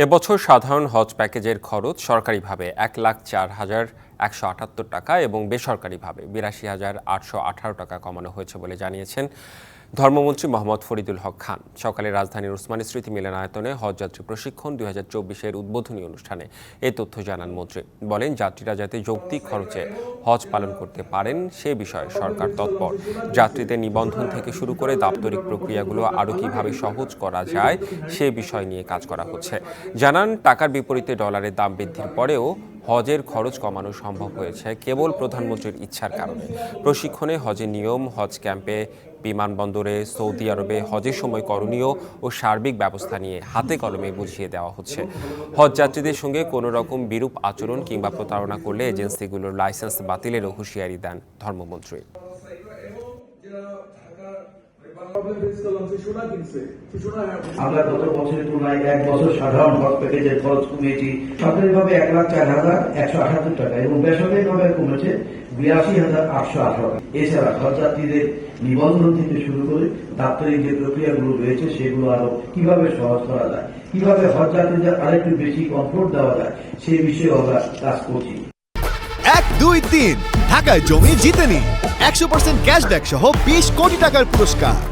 এবছর সাধারণ হজ প্যাকেজের খরচ সরকারিভাবে এক লাখ চার হাজার একশো আটাত্তর টাকা এবং বেসরকারিভাবে বিরাশি হাজার আটশো আঠারো টাকা কমানো হয়েছে বলে জানিয়েছেন ধর্মমন্ত্রী মোহাম্মদ ফরিদুল হক খান। সকালে রাজধানীর উসমানী স্মৃতি মিলনায়তনে হজযাত্রী প্রশিক্ষণ দুই হাজার চব্বিশের উদ্বোধনী অনুষ্ঠানে এ তথ্য জানান মন্ত্রী। বলেন, যাত্রীরা যাতে যৌক্তিক খরচে হজ পালন করতে পারেন, সে বিষয়ে সরকার তৎপর। যাত্রীদের নিবন্ধন থেকে শুরু করে দাপ্তরিক প্রক্রিয়াগুলো আরও কীভাবে সহজ করা যায়, সে বিষয় নিয়ে কাজ করা হচ্ছে। জানান, টাকার বিপরীতে ডলারের দাম বৃদ্ধির পরেও হজের খরচ কমানো সম্ভব হয়েছে কেবল প্রধানমন্ত্রীর ইচ্ছার কারণে। প্রশিক্ষণে হজের নিয়ম, হজ ক্যাম্পে, বিমানবন্দরে, সৌদি আরবে হজের সময় করণীয় ও সার্বিক ব্যবস্থা নিয়ে হাতে কলমে বুঝিয়ে দেওয়া হচ্ছে। হজ যাত্রীদের সঙ্গে কোনো রকম বিরূপ আচরণ কিংবা প্রতারণা করলে এজেন্সিগুলোর লাইসেন্স বাতিলেরও হুঁশিয়ারি দেন ধর্মমন্ত্রী। সোনা আমরা গত বছরের তুলনায় এক বছর সাধারণ খরচ কমিয়েছি সরকারিভাবে এক লাখ চার হাজার একশো আঠাত্তর টাকা এবং বেসরকারিভাবে কমেছে বিরাশি হাজার আটশো আঠারো টাকা। এছাড়া হজযাত্রীদের নিবন্ধন থেকে শুরু করে দাপ্তরিক যে প্রক্রিয়াগুলো রয়েছে সেগুলো আরও কীভাবে সহজ করা যায় কীভাবে হজযাত্রীদের আরেকটু বেশি কমফোর্ট দেওয়া যায় সেই বিষয়ে আমরা কাজ করছি। এক দুই তিন ঢাকায় জমি জিতে নিন একশো পার্সেন্ট ক্যাশব্যাক সহ বিশ কোটি টাকার পুরস্কার।